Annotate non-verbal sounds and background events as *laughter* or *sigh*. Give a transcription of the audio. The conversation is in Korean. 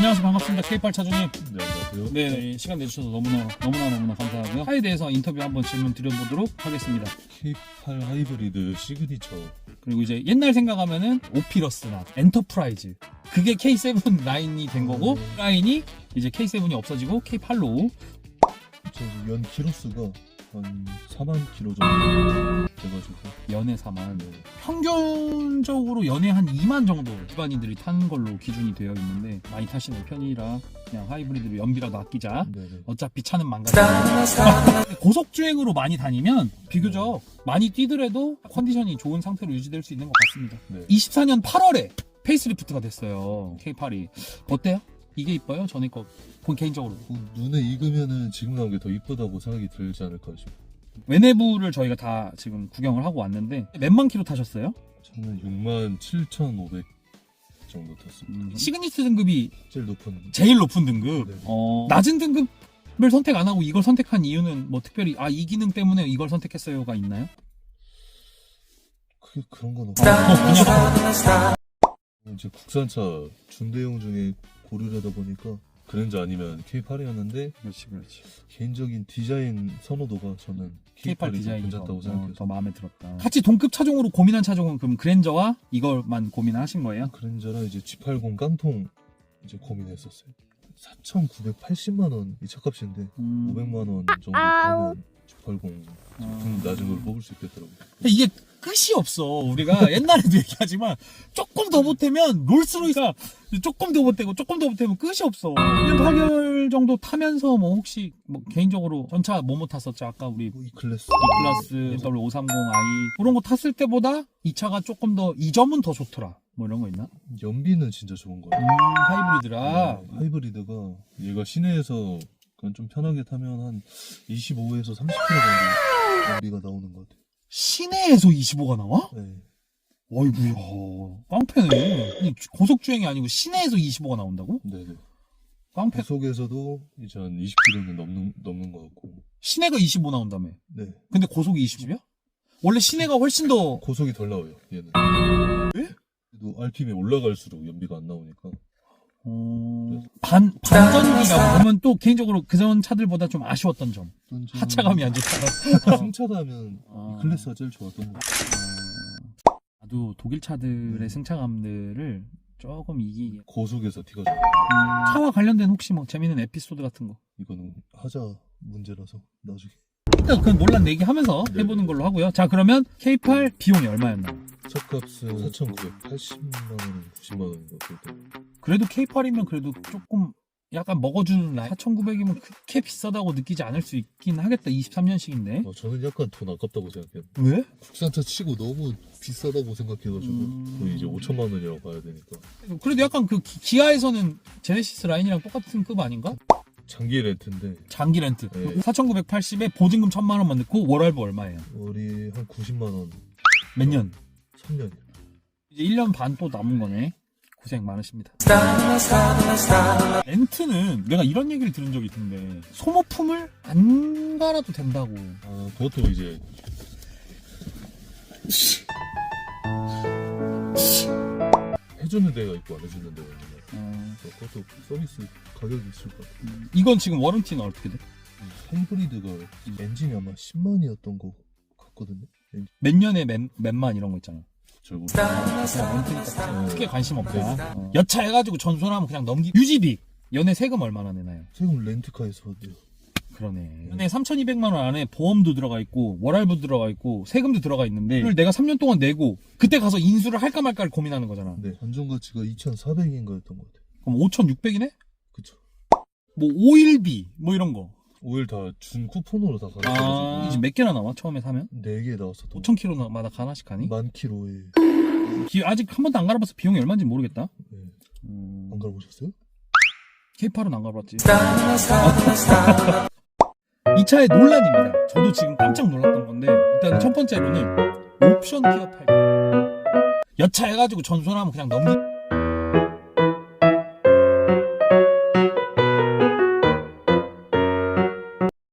K8 차주님. 네, 안녕하세요. 네 시간 내주셔서 너무나 너무나 너무나 감사하고요. 차에 대해서 인터뷰 한번 질문 드려보도록 하겠습니다. K8 하이브리드 시그니처. 그리고 이제 옛날 생각하면은 오피러스나 엔터프라이즈. 그게 K7 *laughs* 라인이 된 거고 음. 라인이 이제 K7이 없어지고 K8로. 저연 키로수가 한 4만 키로 정도 돼가지고. 연애 4만 네. 평균적으로 연애 한 2만 정도 일반인들이 타는 걸로 기준이 되어 있는데 많이 타시는 편이라 그냥 하이브리드로 연비라도 아끼자 네네. 어차피 차는 망가져 고속 주행으로 많이 다니면 비교적 많이 뛰더라도 컨디션이 좋은 상태로 유지될 수 있는 것 같습니다 네. 24년 8월에 페이스리프트가 됐어요 K8이 어때요? 이게 이뻐요? 전에 거 본 개인적으로 뭐 눈에 익으면은 지금 나온 게 더 이쁘다고 생각이 들지 않을까 싶어요. 외내부를 저희가 다 지금 구경을 하고 왔는데 몇만 킬로 타셨어요? 저는 6만 7,500 정도 탔습니다. 음, 시그니처 등급이 제일 높은. 제일 높은 등급. 네. 어, 낮은 등급을 선택 안 하고 이걸 선택한 이유는 뭐 특별히 아 이 기능 때문에 이걸 선택했어요가 있나요? 그, 그런 건 없고. 그냥 이제 국산차 준대용 중에 고르려다 보니까 그랜저 아니면 K8이었는데 그렇지 그렇지. 개인적인 디자인 선호도가 저는 K8 K8이 디자인이 더, 괜찮다고 어, 생각해서 더 마음에 들었다. 같이 동급 차종으로 고민한 차종은 그럼 그랜저와 이걸만 고민하신 거예요? 그랜저랑 이제 G80 깡통 이제 고민했었어요. 4,980만 원 이 차값인데 음, 500만 원 정도 하면 G80 좀 어. 낮은 걸 뽑을 수 있겠더라고요. 이게 끝이 없어. 우리가 옛날에도 *laughs* 얘기하지만 조금 더 보태면 롤스로이스가 조금 더 보태고 조금 더 보태면 끝이 없어. 1년 8개월 정도 타면서 뭐 혹시 뭐 개인적으로 전차 뭐뭐 탔었죠? 아까 우리 뭐 이클래스 E클래스, W530i 그런 거 탔을 때보다 이 차가 조금 더 이 점은 더 좋더라. 뭐 이런 거 있나? 연비는 진짜 좋은 거예요. 음, 하이브리드라. 네, 하이브리드가 얘가 시내에서 그냥 좀 편하게 타면 한 25에서 30km 정도 연비가 나오는 것 같아요. 시내에서 25가 나와? 네. 어이구야. 깡패네. 아니, 고속 주행이 아니고 시내에서 25가 나온다고? 네네. 깡패. 고속에서도 이제 한 20km는 넘는 넘는 것 같고. 시내가 25 나온다며. 네. 근데 고속이 20이야? 원래 시내가 훨씬 더 고속이 덜 나와요. 얘는. 왜? 그래도 RPM이 올라갈수록 연비가 안 나오니까. 어... 반 반전기가 보면 또 개인적으로 그전 차들보다 좀 아쉬웠던 점. 어떤 좀 하차감이 안 좋다. *laughs* 승차도 하면 어. 이 클래스가 제일 좋았던 것 같아요. 어, 나도 독일 차들의 네. 승차감들을 조금 이기게. 고속에서 티가 좀. 차와 관련된 혹시 뭐 재밌는 에피소드 같은 거. 이거는 하자 문제라서 나중에. 일단 그 논란 내기하면서 네. 해보는 걸로 하고요. 자 그러면 K8 비용이 얼마였나? 차값은 4,980만 원, 90만 원인가 것 같아요. 그래도 K8이면 그래도 조금 약간 먹어주는 라인 4,900이면 그렇게 비싸다고 느끼지 않을 수 있긴 하겠다 23년식인데 어, 저는 약간 돈 아깝다고 생각해요. 왜? 국산차 치고 너무 비싸다고 생각해가지고 음. 거의 이제 5천만 원이라고 봐야 되니까 그래도 약간 그 기- 기아에서는 제네시스 라인이랑 똑같은 급 아닌가? 장기 렌트인데 장기 렌트 네. 4,980에 보증금 1,000만 원만 넣고 월할부 얼마예요? 월이 한 90만 원, 몇 년? 3년. 이제 1년 반 또 남은 거네 고생 많으십니다 렌트는 내가 이런 얘기를 들은 적이 있던데 소모품을 안 갈아도 된다고 아 그것도 이제 해주는 데가 있고 안 해주는 데가 있는데 어, 그것도 서비스 가격이 있을 것 같아요. 음, 이건 지금 워런티는 어떻게 돼? 하이브리드가 엔진이 아마 10만이었던 거 같거든요. 몇 년에 몇, 몇만 이런 거 있잖아 렌트니까 네. 크게 관심 없다. 어. 여차 해가지고 전손하면 그냥 넘기. 유지비. 연애 세금 얼마나 내나요? 세금 렌트카에서 받대요. 그러네. 연애 3,200만 원 안에 보험도 들어가 있고 월할부 들어가 있고 세금도 들어가 있는데 이걸 내가 3년 동안 내고 그때 가서 인수를 할까 말까를 고민하는 거잖아. 네, 안전 가치가 2,400인가였던 것 같아요. 그럼 5,600이네? 그쵸. 뭐 오일비 뭐 이런 거. 오일 다 준 쿠폰으로 다 아, 가져가지고 이제 몇 개나 나와 처음에 사면? 4개 나왔었던 것 5,000km마다 하나씩 가니? 만 킬로에 기- 아직 한 번도 안 갈아봐서 비용이 얼마인지 모르겠다. 네. 음, 안 갈아보셨어요? K8은 안 가봤지. *laughs* 이 차의 논란입니다. 저도 지금 깜짝 놀랐던 건데 일단 첫 번째로는 옵션 기어 타입. 여차 해가지고 전손하면 그냥 넘기.